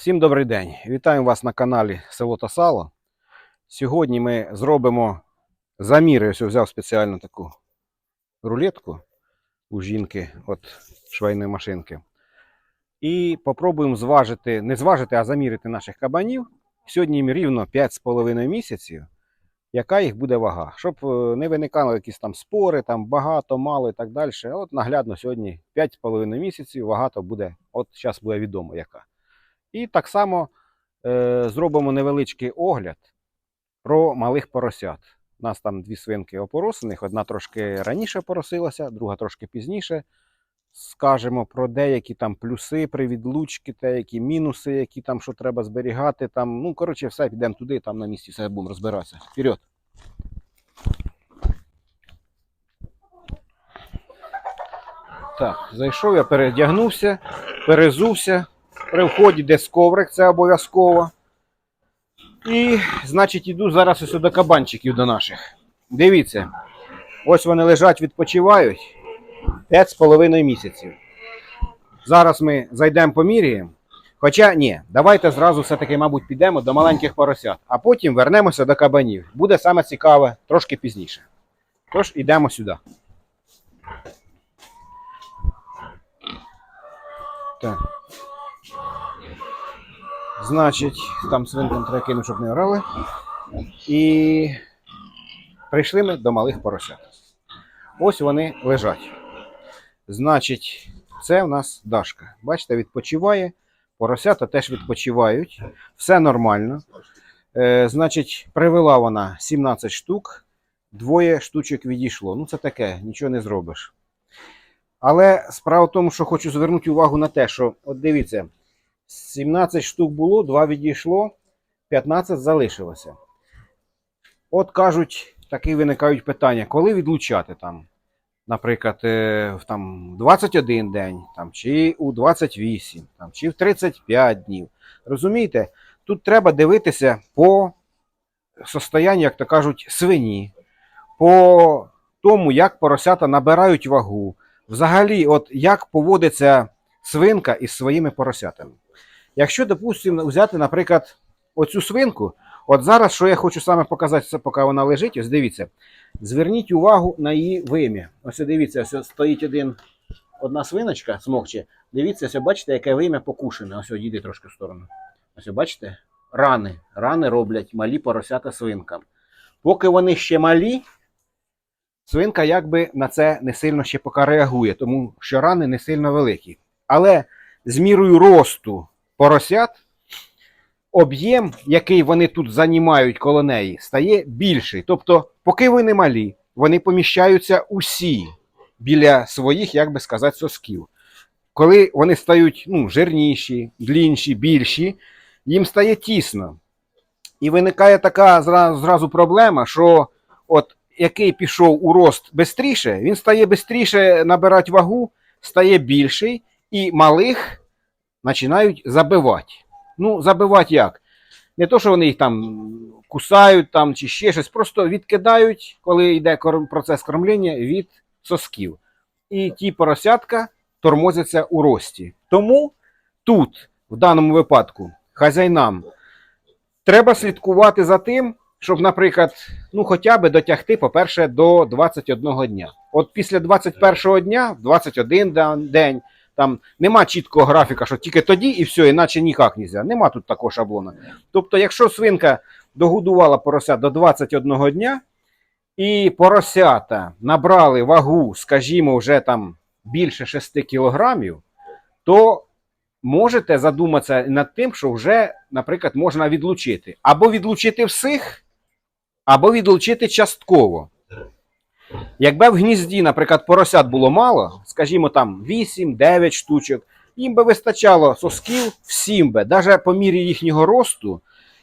Всім добрий день! Вітаю вас на каналі Село та Сало. Сьогодні ми зробимо заміри. Я взяв спеціально таку рулетку у жінки от швейної машинки. І попробуємо зважити, не зважити, а замірити наших кабанів. Сьогодні їм рівно 5,5 місяців. Яка їх буде вага? Щоб е, не виникали якісь там спори, там багато, мало і так далі. От наглядно сьогодні 5,5 місяців, вага то буде, от зараз буде відомо яка. І так само е, зробимо невеличкий огляд про малих поросят. У нас там дві свинки опоросених, одна трошки раніше поросилася, друга трошки пізніше. Скажемо про деякі там плюси при відлучці, деякі мінуси, які там що треба зберігати. Там, ну, коротше, все, підемо туди, там на місці все будемо розбиратися. Вперед! Так, зайшов я, передягнувся, перезувся. При вході десь коврик, це обов'язково. І, значить, іду зараз ось до кабанчиків до наших. Дивіться, ось вони лежать, відпочивають 5,5 місяців. Зараз ми зайдемо поміряємо. Хоча ні, давайте зразу все-таки, мабуть, підемо до маленьких поросят, а потім вернемося до кабанів. Буде саме цікаве трошки пізніше. Тож йдемо сюди. Так. Значить, там свинкам треба кинути, щоб не орали. І прийшли ми до малих поросят. Ось вони лежать. Значить, це в нас Дашка. Бачите, відпочиває. Поросята теж відпочивають. Все нормально. Е, значить, привела вона 17 штук, двоє штучок відійшло. Ну, це таке, нічого не зробиш. Але справа в тому, що хочу звернути увагу на те, що, от дивіться, 17 штук було, 2 відійшло, 15 залишилося. От кажуть, такі виникають питання, коли відлучати там, наприклад, е, в там, 21 день, там, чи у 28, там, чи в 35 днів. Розумієте, тут треба дивитися по состоянню, як то кажуть, свині, по тому, як поросята набирають вагу. Взагалі, от як поводиться свинка із своїми поросятами. Якщо, допустимо, взяти, наприклад, оцю свинку, от зараз, що я хочу саме показати, поки вона лежить, ось дивіться. Зверніть увагу на її вим'я. Ось дивіться, ось стоїть один, одна свиночка смокче. Дивіться, ось бачите, яке вим'я покушене. Ось йди трошки в сторону. Ось бачите? Рани. Рани роблять малі поросята свинкам. Поки вони ще малі, свинка якби на це не сильно ще поки реагує, тому що рани не сильно великі. Але з мірою росту поросят, об'єм, який вони тут займають коло неї, стає більший. Тобто, поки вони малі, вони поміщаються усі біля своїх, як би сказати, сосків. Коли вони стають ну, жирніші, длінші, більші, їм стає тісно. І виникає така зразу, проблема, що от який пішов у рост швидше, він стає швидше набирати вагу, стає більший, і малих починають забивати. Ну, забивати як? Не то, що вони їх там кусають там, чи ще щось, просто відкидають, коли йде процес кормлення від сосків. І ті поросятка тормозяться у рості. Тому тут, в даному випадку, хазяйнам треба слідкувати за тим, щоб, наприклад, ну хоча б дотягти, по-перше, до 21 дня. От після 21 дня, 21 день, там нема чіткого графіка, що тільки тоді і все, іначе ніяк не можна. Нема тут такого шаблона. Тобто, якщо свинка догодувала порося до 21 дня, і поросята набрали вагу, скажімо, вже там більше 6 кілограмів, то можете задуматися над тим, що вже, наприклад, можна відлучити. Або відлучити всіх, або відлучити частково. Якби в гнізді, наприклад, поросят було мало, скажімо, там 8-9 штучок, їм би вистачало сосків всім би, навіть по мірі їхнього росту,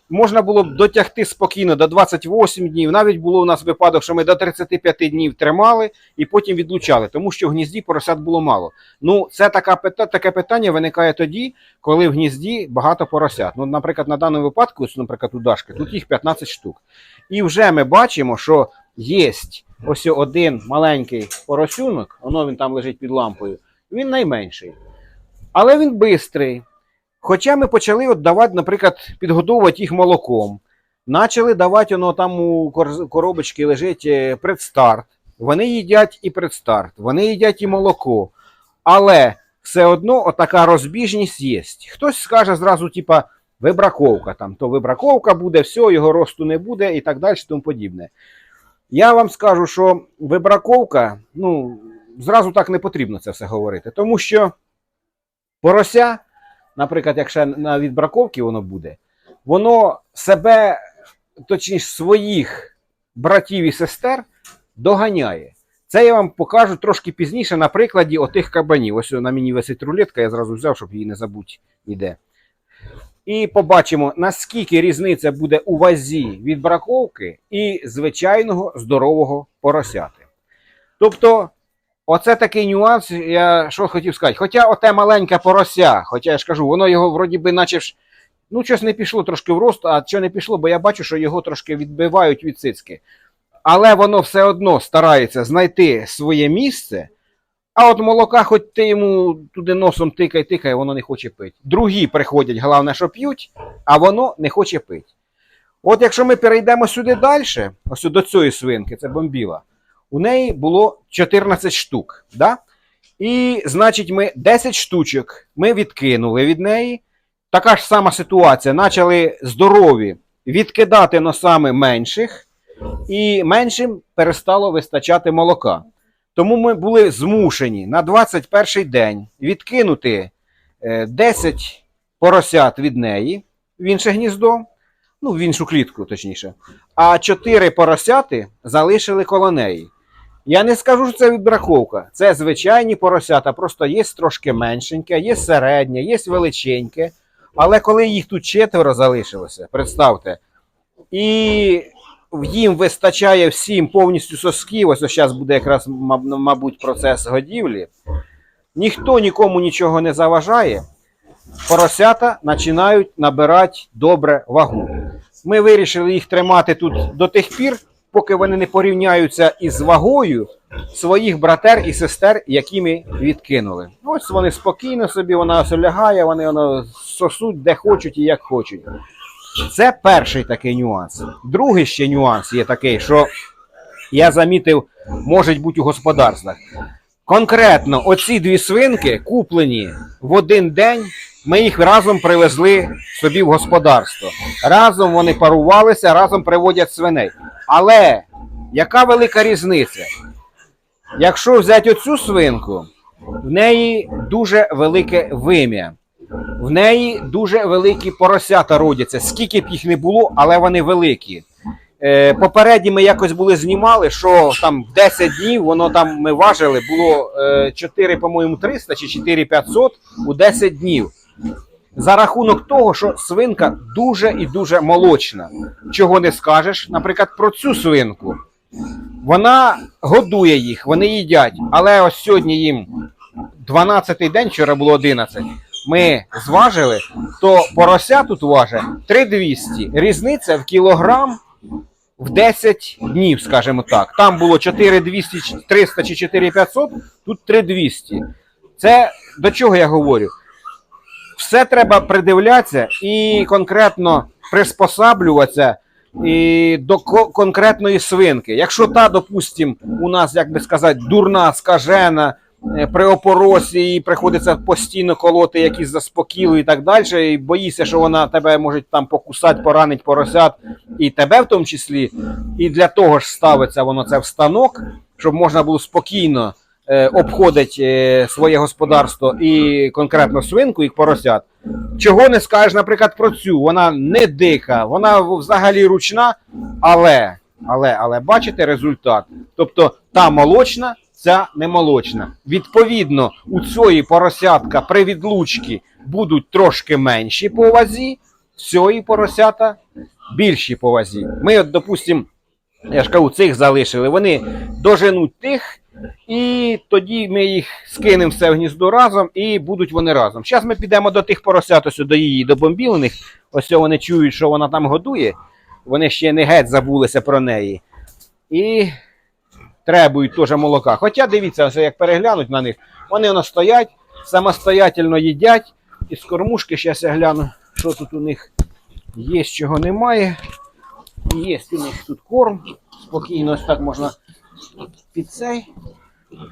можна було б дотягти спокійно до 28 днів. Навіть було у нас випадок, що ми до 35 днів тримали і потім відлучали, тому що в гнізді поросят було мало. Ну, це така, таке питання виникає тоді, коли в гнізді багато поросят. Ну, наприклад, на даному випадку, наприклад, у Дашки, тут їх 15 штук. І вже ми бачимо, що є ось один маленький поросюнок, воно він там лежить під лампою, він найменший. Але він бистрий. Хоча ми почали от давати, наприклад, підгодовувати їх молоком. Начали давати воно там у коробочці лежить е, предстарт. Вони їдять і предстарт, вони їдять і молоко. Але все одно отака розбіжність є. Хтось скаже зразу, типа, вибраковка, там, то вибраковка буде, все, його росту не буде і так далі, тому подібне. Я вам скажу, що вибраковка, ну, зразу так не потрібно це все говорити. Тому що порося, наприклад, якщо на відбраковці воно буде, воно себе, точніше, своїх братів і сестер доганяє. Це я вам покажу трошки пізніше на прикладі отих кабанів. Ось на мені висить рулетка, я зразу взяв, щоб її не забути ніде. І побачимо, наскільки різниця буде у вазі від браковки і звичайного здорового поросяти. Тобто, оце такий нюанс, я що хотів сказати. Хоча оте маленьке порося, хоча я ж кажу, воно його вроді би, наче ж, ну, щось не пішло трошки в рост, а що не пішло, бо я бачу, що його трошки відбивають від цицьки. Але воно все одно старається знайти своє місце. А от молока, хоч ти йому туди носом тикай, тикай, воно не хоче пити. Другі приходять, головне, що п'ють, а воно не хоче пити. От якщо ми перейдемо сюди далі, ось до цієї свинки, це бомбіла, у неї було 14 штук. Да? І, значить, ми 10 штучок ми відкинули від неї. Така ж сама ситуація. Почали здорові відкидати носами менших, і меншим перестало вистачати молока. Тому ми були змушені на 21 день відкинути е, 10 поросят від неї в інше гніздо, ну, в іншу клітку, точніше. А 4 поросяти залишили коло неї. Я не скажу, що це відбраковка. Це звичайні поросята, просто є трошки меншеньке, є середнє, є величеньке. Але коли їх тут четверо залишилося, представте, і їм вистачає всім повністю сосків, ось зараз буде якраз, мабуть, процес годівлі. Ніхто нікому нічого не заважає. Поросята починають набирати добре вагу. Ми вирішили їх тримати тут до тих пір, поки вони не порівняються із вагою своїх братер і сестер, які ми відкинули. Ось вони спокійно собі, вона ось лягає, вони воно сосуть де хочуть і як хочуть. Це перший такий нюанс. Другий ще нюанс є такий, що я замітив, може бути у господарствах. Конкретно оці дві свинки куплені в один день. Ми їх разом привезли собі в господарство. Разом вони парувалися, разом приводять свиней. Але яка велика різниця? Якщо взяти оцю свинку, в неї дуже велике вим'я. В неї дуже великі поросята родяться. Скільки б їх не було, але вони великі. Е, попередні ми якось були знімали, що там в 10 днів воно там ми важили, було е, 4, по-моєму, 300 чи 4 500 у 10 днів. За рахунок того, що свинка дуже і дуже молочна. Чого не скажеш, наприклад, про цю свинку. Вона годує їх, вони їдять. Але ось сьогодні їм 12-й день, вчора було 11. Ми зважили, то порося тут важить 3200. Різниця в кілограм в 10 днів, скажімо так. Там було 4200, 300 чи 4500, тут 3200. Це до чого я говорю? Все треба придивлятися і конкретно приспосаблюватися і до конкретної свинки. Якщо та, допустим, у нас, як би сказати, дурна, скажена, при опоросі і приходиться постійно колоти якісь заспокійли і так далі, і боїшся, що вона тебе може там покусати, поранить поросят, і тебе в тому числі. І для того ж ставиться воно це в станок, щоб можна було спокійно е, обходити е, своє господарство і конкретно свинку і поросят. Чого не скажеш, наприклад, про цю? Вона не дика, вона взагалі ручна, але, але, але бачите результат. Тобто та молочна, ця не молочна. Відповідно, у цієї поросятка при відлучці будуть трошки менші по вазі, цієї поросята більші по вазі. Ми, от, допустимо, я ж кажу, цих залишили, вони доженуть тих, і тоді ми їх скинемо все в гніздо разом і будуть вони разом. Зараз ми підемо до тих поросят, ось до її до бомбілених. Ось вони чують, що вона там годує. Вони ще не геть забулися про неї. І требують теж молока. Хоча дивіться, ось як переглянуть на них, вони воно стоять, самостоятельно їдять. із кормушки. Зараз я гляну, що тут у них є, чого немає. Є у них тут корм. Спокійно, ось так можна під цей.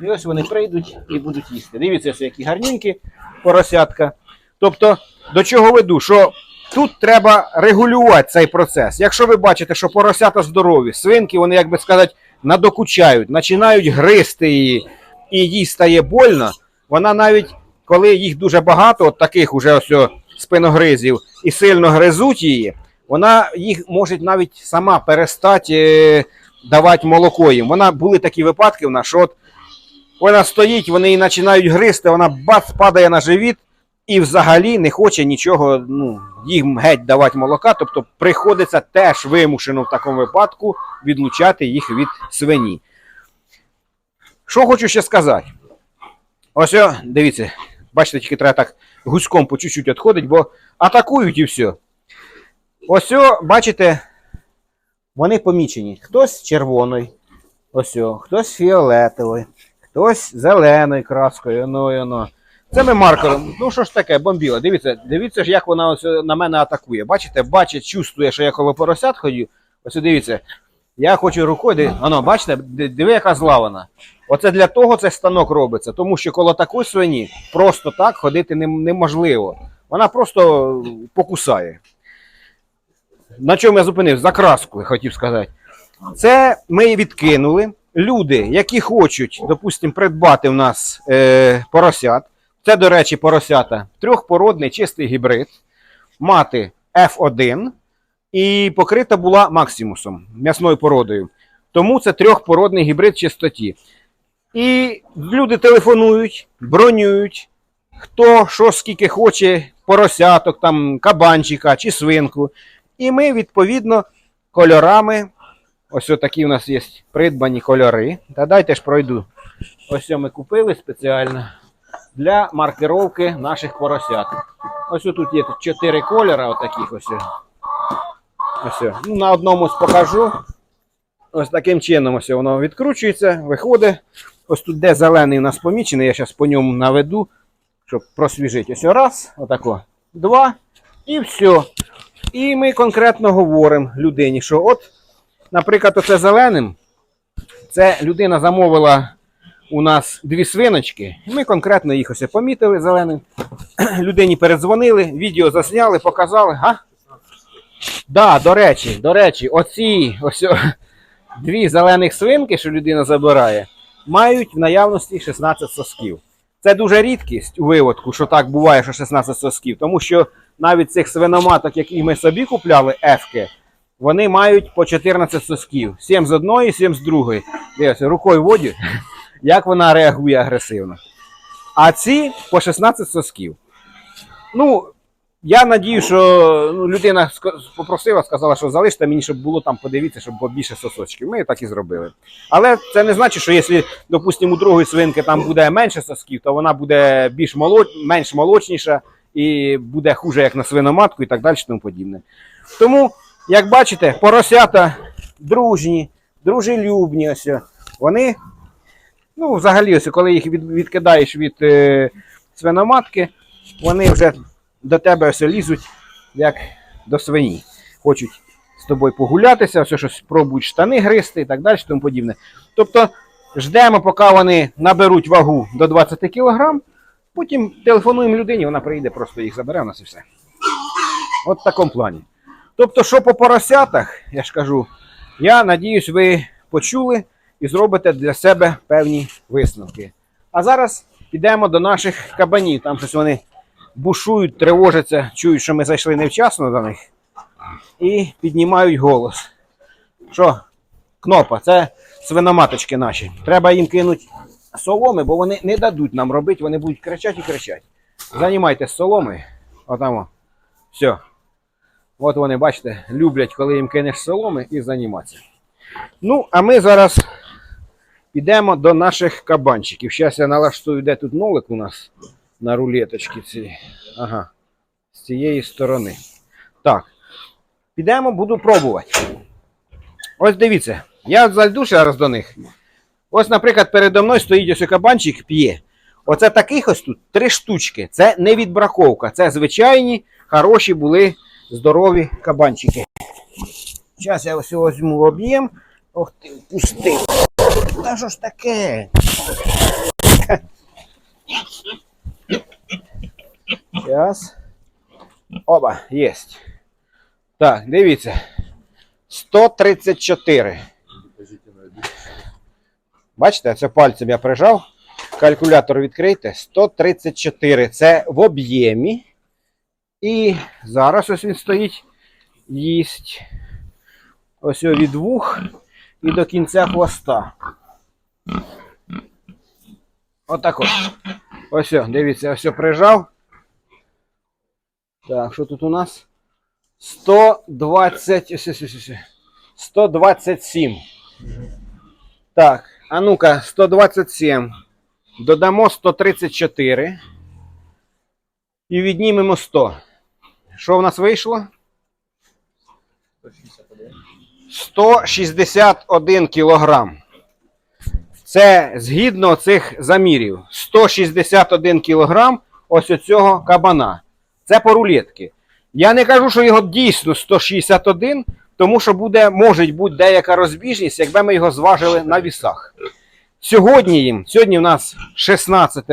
І ось вони прийдуть і будуть їсти. Дивіться, ось які гарненькі поросятка. Тобто, до чого веду, що тут треба регулювати цей процес. Якщо ви бачите, що поросята здорові, свинки, вони, як би сказати, надокучають, починають гризти її, і їй стає больно, вона навіть, коли їх дуже багато, от таких уже ось спиногризів, і сильно гризуть її, вона їх може навіть сама перестати е, давати молоко їм. Вона були такі випадки в нас, що от вона стоїть, вони її починають гризти, вона бац падає на живіт і взагалі не хоче нічого ну, їм геть давати молока. Тобто приходиться теж вимушено в такому випадку відлучати їх від свині. Що хочу ще сказати? Ось, дивіться, бачите, тільки треба так гуськом по чуть-чуть відходить, бо атакують і все. Ось, бачите, вони помічені. Хтось червоною, ось, хтось фіолетовий, хтось зеленою краскою. Ну, і воно. Це ми маркером. Ну що ж таке, бомбіла. Дивіться, дивіться ж, як вона ось на мене атакує. Бачите, бачить, чувствує, що я коло поросят ходю. Ось дивіться. Я хочу рукою, воно, бачите, диви, яка зла вона. Оце для того цей станок робиться, тому що коло такої свині просто так ходити неможливо. Вона просто покусає. На чому я зупинив? За краску, хотів сказати. Це ми відкинули. Люди, які хочуть, допустимо, придбати в нас е, поросят. Це, до речі, поросята. Трьохпородний чистий гібрид. Мати F1 і покрита була максимусом, м'ясною породою. Тому це трьохпородний гібрид чистоті. І люди телефонують, бронюють, хто що скільки хоче, поросяток, там, кабанчика чи свинку. І ми, відповідно, кольорами. Ось такі у нас є придбані кольори. Та дайте ж пройду. Ось ми купили спеціально для маркировки наших поросят. Ось тут є чотири кольори, отаких ось. Ось. Ну, на одному покажу. Ось таким чином ось воно відкручується, виходить. Ось тут де зелений у нас помічений, я зараз по ньому наведу, щоб просвіжити. Ось раз, отако, два, і все. І ми конкретно говоримо людині, що от, наприклад, оце зеленим, це людина замовила у нас дві свиночки, ми конкретно їх ось помітили зеленим. Людині передзвонили, відео засняли, показали. Га? Да, до речі, до речі, оці ось дві зелених свинки, що людина забирає, мають в наявності 16 сосків. Це дуже рідкість у виводку, що так буває, що 16 сосків, тому що навіть цих свиноматок, які ми собі купляли, ефки, вони мають по 14 сосків. 7 з одної, 7 з другої. Дивіться, рукою водю, як вона реагує агресивно. А ці по 16 сосків. Ну, я надію, що ну, людина попросила, сказала, що залиште мені, щоб було там, подивіться, щоб було більше сосочків. Ми так і зробили. Але це не значить, що якщо, допустимо, у другої свинки там буде менше сосків, то вона буде більш молоч... менш молочніша і буде хуже, як на свиноматку і так далі, тому подібне. Тому, як бачите, поросята дружні, дружелюбні, ось, вони, ну, взагалі, ось, коли їх від, відкидаєш від е, свиноматки, вони вже до тебе ось лізуть, як до свині. Хочуть з тобою погулятися, все щось пробують штани гризти і так далі, тому подібне. Тобто ждемо, поки вони наберуть вагу до 20 кг, потім телефонуємо людині, вона прийде, просто їх забере у нас і все. От в такому плані. Тобто, що по поросятах, я ж кажу, я надіюсь, ви почули і зробите для себе певні висновки. А зараз підемо до наших кабанів. Там щось вони бушують, тривожаться, чують, що ми зайшли невчасно до них. І піднімають голос. Що, кнопа, це свиноматочки наші. Треба їм кинути соломи, бо вони не дадуть нам робити, вони будуть кричати і кричати. Займайтесь соломи. Отамо. Все. От вони, бачите, люблять, коли їм кинеш соломи і займатися. Ну, а ми зараз підемо до наших кабанчиків. Зараз я налаштую, де тут нолик у нас на рулеточці. Ці. Ага. З цієї сторони. Так. Підемо, буду пробувати. Ось дивіться, я зайду ще раз до них. Ось, наприклад, передо мною стоїть ось кабанчик, п'є. Оце таких ось тут три штучки. Це не відбраковка, це звичайні, хороші були здорові кабанчики. Зараз я ось його візьму об'єм. Ох ти, пустив. Та що ж таке? Зараз. Оба, єсть. Так, дивіться. 134. Бачите, це пальцем я прижав. Калькулятор відкрийте. 134. Це в об'ємі. І зараз ось він стоїть. Їсть. Ось від вух і до кінця хвоста. Отак ось. Ось, дивіться, ось прижав. Так, що тут у нас? 120. Ось, ось, ось, ось. 127. Так, а ну-ка, 127. Додамо 134. І віднімемо 100. Що в нас вийшло? 161 кілограм. Це згідно цих замірів. 161 кілограм ось оцього кабана. Це по рулетки. Я не кажу, що його дійсно 161, тому що буде, може бути деяка розбіжність, якби ми його зважили на вісах. Сьогодні їм, сьогодні в нас 16,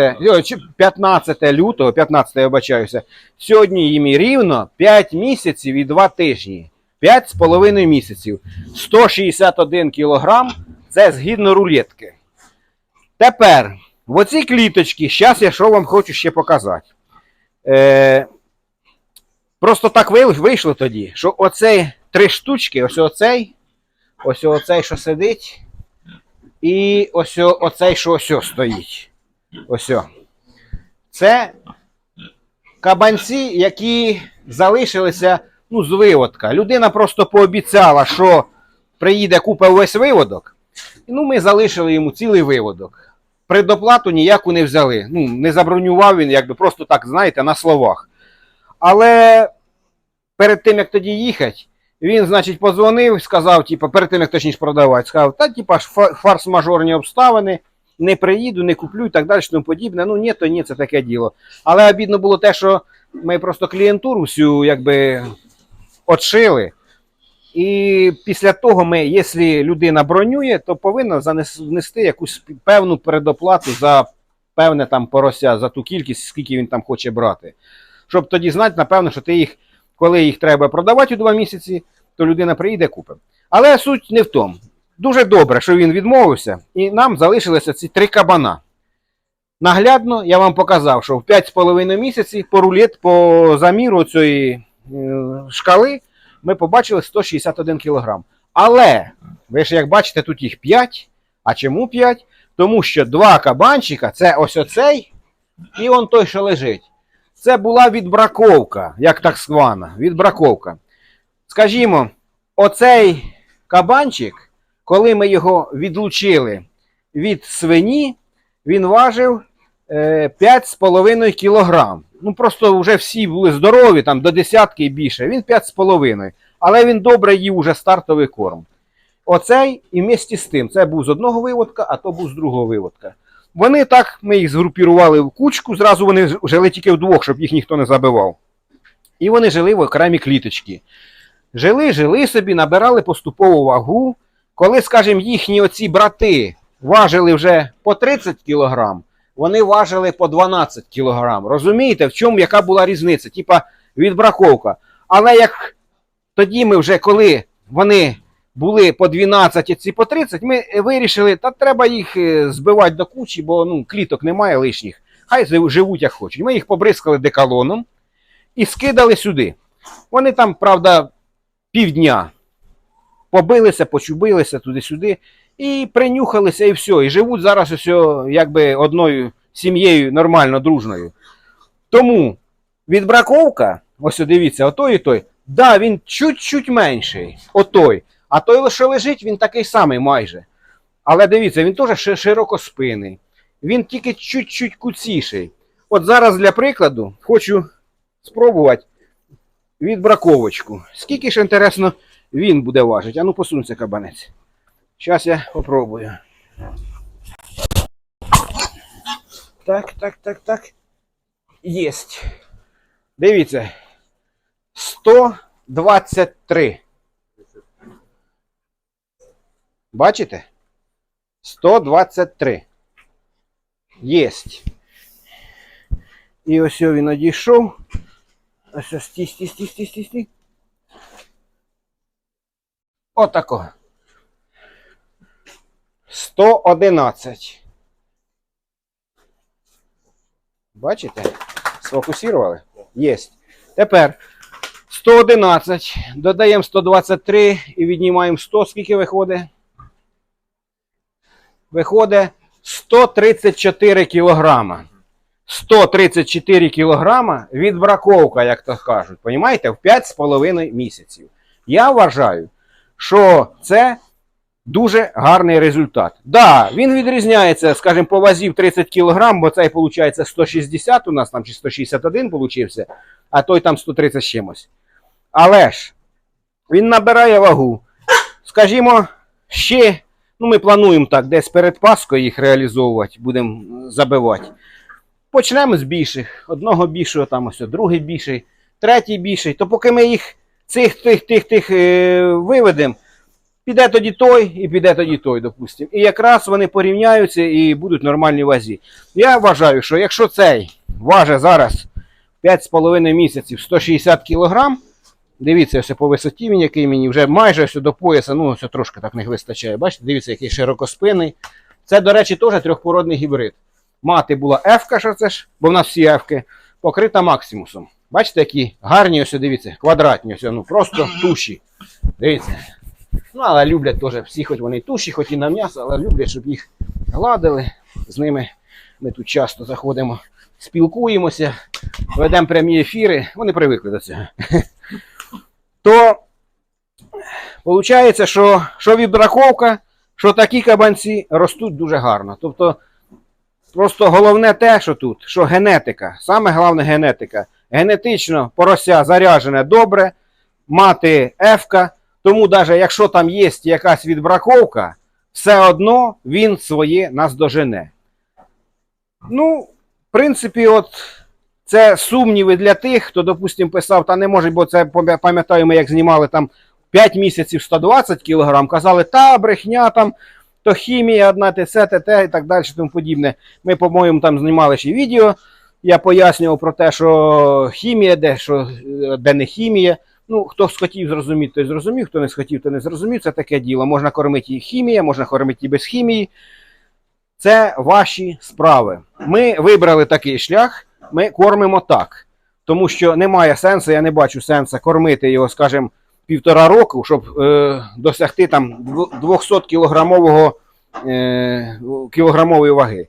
чи 15 лютого, 15 я вибачаюся. Сьогодні їм і рівно 5 місяців і 2 тижні. 5,5 місяців. 161 кілограм це згідно рулетки. Тепер, в оці кліточки, зараз я що вам хочу ще показати. Е, просто так вийшло тоді, що оцей три штучки, ось оцей, ось оцей, що сидить, і ось оцей, що ось стоїть. Ось. Це кабанці, які залишилися ну, з виводка. Людина просто пообіцяла, що приїде купа весь виводок. Ну, ми залишили йому цілий виводок. Предоплату ніяку не взяли. Ну, не забронював він, якби просто так, знаєте, на словах. Але перед тим, як тоді їхати, він, значить, подзвонив, сказав, типу, перед тим, як точніше продавати, сказав, та, типа, ж фарс-мажорні обставини, не приїду, не куплю і так далі, тому подібне. Ну, ні, то ні, це таке діло. Але обідно було те, що ми просто клієнтуру всю, якби, отшили. І після того ми, якщо людина бронює, то повинна внести якусь певну передоплату за певне там порося, за ту кількість, скільки він там хоче брати. Щоб тоді знати, напевно, що ти їх, коли їх треба продавати у два місяці, то людина приїде купить. Але суть не в тому. Дуже добре, що він відмовився, і нам залишилися ці три кабана. Наглядно я вам показав, що в 5,5 місяці по рулет, по заміру цієї шкали ми побачили 161 кг. Але, ви ж як бачите, тут їх 5. А чому 5? Тому що два кабанчика це ось оцей і он той, що лежить. Це була відбраковка, як так звана, відбраковка. Скажімо, оцей кабанчик, коли ми його відлучили від свині, він важив е, 5,5 кг. Ну просто вже всі були здорові, там до десятки і більше. Він 5,5. Але він добре їв уже стартовий корм. Оцей і вместе з тим, це був з одного виводка, а то був з другого виводка. Вони так, ми їх згрупірували в кучку, зразу вони жили тільки вдвох, щоб їх ніхто не забивав. І вони жили в окремі кліточки. Жили, жили собі, набирали поступову вагу. Коли, скажімо, їхні оці брати важили вже по 30 кілограм, вони важили по 12 кілограм. Розумієте, в чому яка була різниця? Типа відбраковка. Але як тоді ми вже коли вони були по 12, а ці по 30, ми вирішили, та треба їх е, збивати до кучі, бо ну, кліток немає лишніх. Хай живуть як хочуть. Ми їх побризкали декалоном і скидали сюди. Вони там, правда, півдня побилися, почубилися туди-сюди і принюхалися, і все. І живуть зараз ось якби одною сім'єю нормально, дружною. Тому відбраковка, ось дивіться, отой і той, да, він чуть-чуть менший, отой. А той, що лежить, він такий самий майже. Але дивіться, він теж ши- широкоспинний. Він тільки чуть-чуть куціший. От зараз для прикладу хочу спробувати відбраковочку. Скільки ж інтересно він буде важити? А ну посунься кабанець. Зараз я попробую. Так, так, так, так. Єсть. Дивіться. 123. Бачите? 123. Єсть. І ось він одійшов. Ось ось стій, стій, стій, стій, стій, стій. Отако. 111. Бачите? Сфокусували? Єсть. Тепер 111. Додаємо 123 і віднімаємо 100. Скільки виходить? Виходить 134 кілограма. 134 кілограма відбраковка, як то кажуть. Понімаєте? В 5,5 місяців. Я вважаю, що це дуже гарний результат. Да, він відрізняється, скажімо, по вазі в 30 кг, бо цей, виходить, 160 у нас там чи 161 получився, а той там 130 з чимось. Але ж він набирає вагу. Скажімо, ще, ну ми плануємо так, десь перед Паскою їх реалізовувати, будемо забивати. Почнемо з більших. Одного більшого, там ось, другий більший, третій більший. То поки ми їх цих тих тих тих е, виведемо, піде тоді той і піде тоді той, допустимо. І якраз вони порівняються і будуть нормальні вазі. Я вважаю, що якщо цей важить зараз 5,5 місяців 160 кг, дивіться, ось по висоті він який мені вже майже ось до пояса, ну ось трошки так не вистачає. Бачите, дивіться, який широкоспинний. Це, до речі, теж трьохпородний гібрид. Мати була F-ка, що це ж, бо в нас всі F-ки, покрита максимусом. Бачите, які гарні, ось дивіться, квадратні, ось, ну просто туші. Дивіться. Ну, але люблять теж всі, хоч вони туші, хоч і на м'ясо, але люблять, щоб їх гладили. З ними ми тут часто заходимо, спілкуємося, ведемо прямі ефіри, вони привикли до цього. То виходить, що, що відбраковка, що такі кабанці ростуть дуже гарно. Тобто, просто головне те, що тут, що генетика, саме головне генетика. Генетично порося заряджене добре, мати ефка, тому навіть якщо там є якась відбраковка, все одно він своє наздожене. Ну, в принципі, от це сумніви для тих, хто, допустим, писав, та не може, бо це пам'я- пам'ятаю, ми як знімали там 5 місяців 120 кг, казали, та брехня там, то хімія одна, те, це, те, те і так далі, тому подібне. Ми, по-моєму, там знімали ще відео. Я пояснював про те, що хімія, де, що, де не хімія. Ну, хто схотів зрозуміти, той зрозумів, хто не схотів, то не зрозумів. Це таке діло. Можна кормити і хімія, можна кормити і без хімії. Це ваші справи. Ми вибрали такий шлях, ми кормимо так. Тому що немає сенсу, я не бачу сенсу кормити його, скажімо, півтора року, щоб е, досягти там 200 кілограмового, е, кілограмової ваги.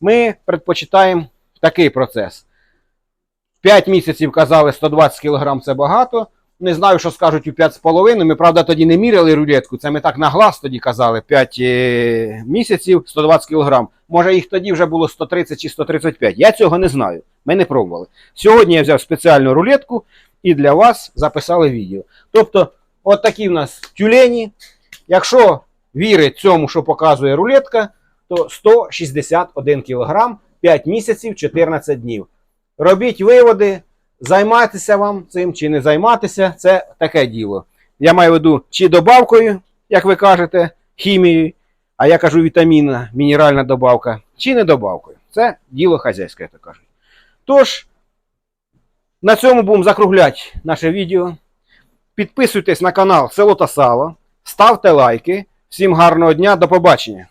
Ми предпочитаємо такий процес. 5 місяців казали 120 кг це багато. Не знаю, що скажуть у 5,5. Ми, правда, тоді не міряли рулетку. Це ми так на глаз тоді казали. 5 е, місяців 120 кг. Може, їх тоді вже було 130 чи 135. Я цього не знаю. Ми не пробували. Сьогодні я взяв спеціальну рулетку і для вас записали відео. Тобто, от такі в нас тюлені. Якщо вірить цьому, що показує рулетка, то 161 кг 5 місяців 14 днів. Робіть виводи, займатися вам цим чи не займатися, це таке діло. Я маю в виду чи добавкою, як ви кажете, хімією, а я кажу вітамінна, мінеральна добавка, чи не добавкою. Це діло хазяйське, як то кажуть. Тож, на цьому будемо закругляти наше відео. Підписуйтесь на канал Село та Сало, ставте лайки. Всім гарного дня, до побачення!